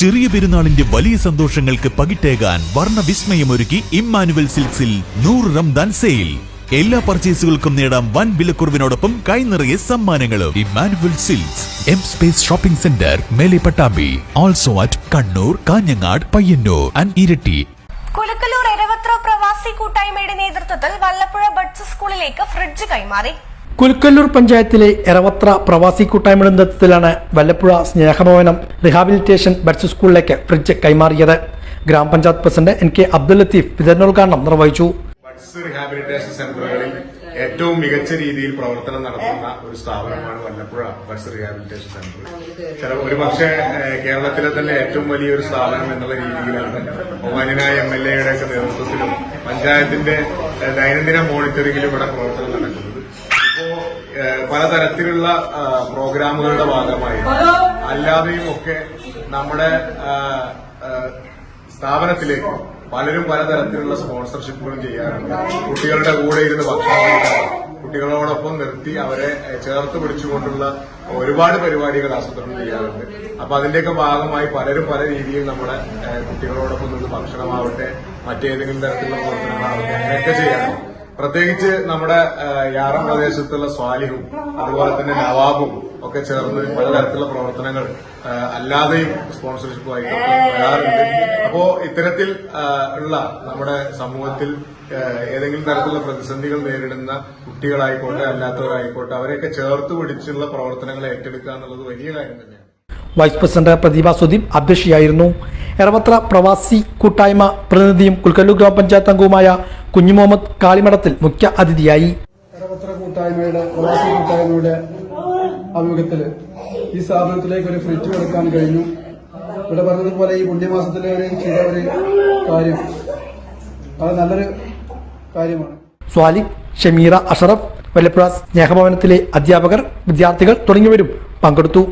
ചെറിയ പെരുന്നാളിന്റെ വലിയ സന്തോഷങ്ങൾക്ക് പകിട്ടേകാൻ വിസ്മയമൊരുക്കി ഇമ്മാനുവൽ സിൽക്സിൽ നൂറ് റംദാൻ സെയിൽ. എല്ലാ പർച്ചേസുകൾക്കും നേടാം വൻ വിലക്കുറവിനോടൊപ്പം കൈനിറയെ സമ്മാനങ്ങളും. Emmanuel Silks M Space shopping centre മേലെ Pattambi also at Kannur Kanhangad Payyanur and Iritty. Kulakkalur Eravathra പ്രവാസി കൂട്ടായ്മയുടെ നേതൃത്വത്തിൽ വല്ലപ്പുഴ ബഡ്സ് സ്കൂളിലേക്ക് ഫ്രിഡ്ജ് കൈമാറി. കുൽക്കല്ലൂർ പഞ്ചായത്തിലെ എറവത്ര പ്രവാസി കൂട്ടായ്മയുടെ നേതൃത്വത്തിലാണ് വല്ലപ്പുഴ സ്നേഹഭവനം റിഹാബിലിറ്റേഷൻ ബഡ്സ് സ്കൂളിലേക്ക് ഫ്രിഡ്ജ് കൈമാറിയത്. ഗ്രാമപഞ്ചായത്ത് president N K Abdul Latheef വിതരണോദ്ഘാടനം നിർവഹിച്ചു. ബഡ്സ് റിഹാബിലിറ്റേഷൻ ഏറ്റവും മികച്ച രീതിയിൽ പ്രവർത്തനം നടത്തുന്ന ഒരു സ്ഥാപനമാണ് വല്ലപ്പുഴ ബഡ്സ് റിഹാബിലിറ്റേഷൻ സെന്റർ ചില ഒരു പക്ഷേ കേരളത്തിലെ തന്നെ ഏറ്റവും വലിയൊരു സ്ഥാപനം എന്നുള്ള രീതിയിലാണ് ബഹുമാനായ എം എൽ എയുടെ ഒക്കെ നേതൃത്വത്തിലും പഞ്ചായത്തിന്റെ ദൈനംദിന മോണിറ്ററിംഗിലും ഇവിടെ പ്രവർത്തനം നടക്കുന്നത്. പലതരത്തിലുള്ള പ്രോഗ്രാമുകളുടെ ഭാഗമായി അല്ലാതെയും ഒക്കെ നമ്മുടെ സ്ഥാപനത്തിലേക്ക് പലരും പലതരത്തിലുള്ള സ്പോൺസർഷിപ്പുകളും ചെയ്യാറുണ്ട്. കുട്ടികളുടെ കൂടെ ഇരുന്ന് ഭക്ഷണം കുട്ടികളോടൊപ്പം നിർത്തി അവരെ ചേർത്ത് പിടിച്ചുകൊണ്ടുള്ള ഒരുപാട് പരിപാടികൾ ആസൂത്രണം ചെയ്യാറുണ്ട്. അപ്പൊ അതിന്റെയൊക്കെ ഭാഗമായി പലരും പല രീതിയിൽ നമ്മുടെ കുട്ടികളോടൊപ്പം നിന്ന് ഭക്ഷണമാവട്ടെ മറ്റേതെങ്കിലും തരത്തിലുള്ള പ്രവർത്തനങ്ങളാവട്ടെ അങ്ങനെയൊക്കെ ചെയ്യാറുണ്ട്. പ്രത്യേകിച്ച് നമ്മുടെ യാറം പ്രദേശത്തുള്ള സ്വാലിഹും അതുപോലെ തന്നെ നവാബും ഒക്കെ ചേർന്ന് പലതരത്തിലുള്ള പ്രവർത്തനങ്ങൾ അല്ലാതെയും സ്പോൺസർഷിപ്പുമായിട്ടൊക്കെ വരാറുണ്ട്. അപ്പോ ഇത്തരത്തിൽ ഉള്ള നമ്മുടെ സമൂഹത്തിൽ ഏതെങ്കിലും തരത്തിലുള്ള പ്രതിസന്ധികൾ നേരിടുന്ന കുട്ടികളായിക്കോട്ടെ അല്ലാത്തവരായിക്കോട്ടെ അവരെയൊക്കെ ചേർത്ത് പിടിച്ചുള്ള പ്രവർത്തനങ്ങൾ ഏറ്റെടുക്കുക എന്നുള്ളത് വലിയ കാര്യം തന്നെയാണ്. വൈസ് പ്രസിഡന്റ് പ്രതിഭ സുദീപ് അധ്യക്ഷയായിരുന്നു. എറവത്ര പ്രവാസി കൂട്ടായ്മ പ്രതിനിധിയും കുൽക്കല്ലു ഗ്രാമപഞ്ചായത്ത് അംഗവുമായ കുഞ്ഞു മുഹമ്മദ് കാളിമഠത്തിൽ മുഖ്യ അതിഥിയായി. കരപത്ര കൂട്ടായ്മയുടെ പ്രവാസി കൂട്ടായ്മയുടെ ആഭിമുഖ്യത്തിൽ ഈ സ്ഥാപനത്തിലേക്ക് ഒരു ഫ്രിഡ്ജ് കൊടുക്കാൻ കഴിഞ്ഞു. ഇവിടെ പറഞ്ഞതുപോലെ ഈ പുണ്യമാസത്തിലെ ഒരു ചെയ്ത ഒരു കാര്യം. അത് നല്ലൊരു കാര്യമാണ്. സ്വാലിഖ് ഷമീറ അഷറഫ് വല്ലപ്പുഴ സ്നേഹഭവനത്തിലെ അധ്യാപകർ വിദ്യാർത്ഥികൾ തുടങ്ങിയവരും പങ്കെടുത്തു.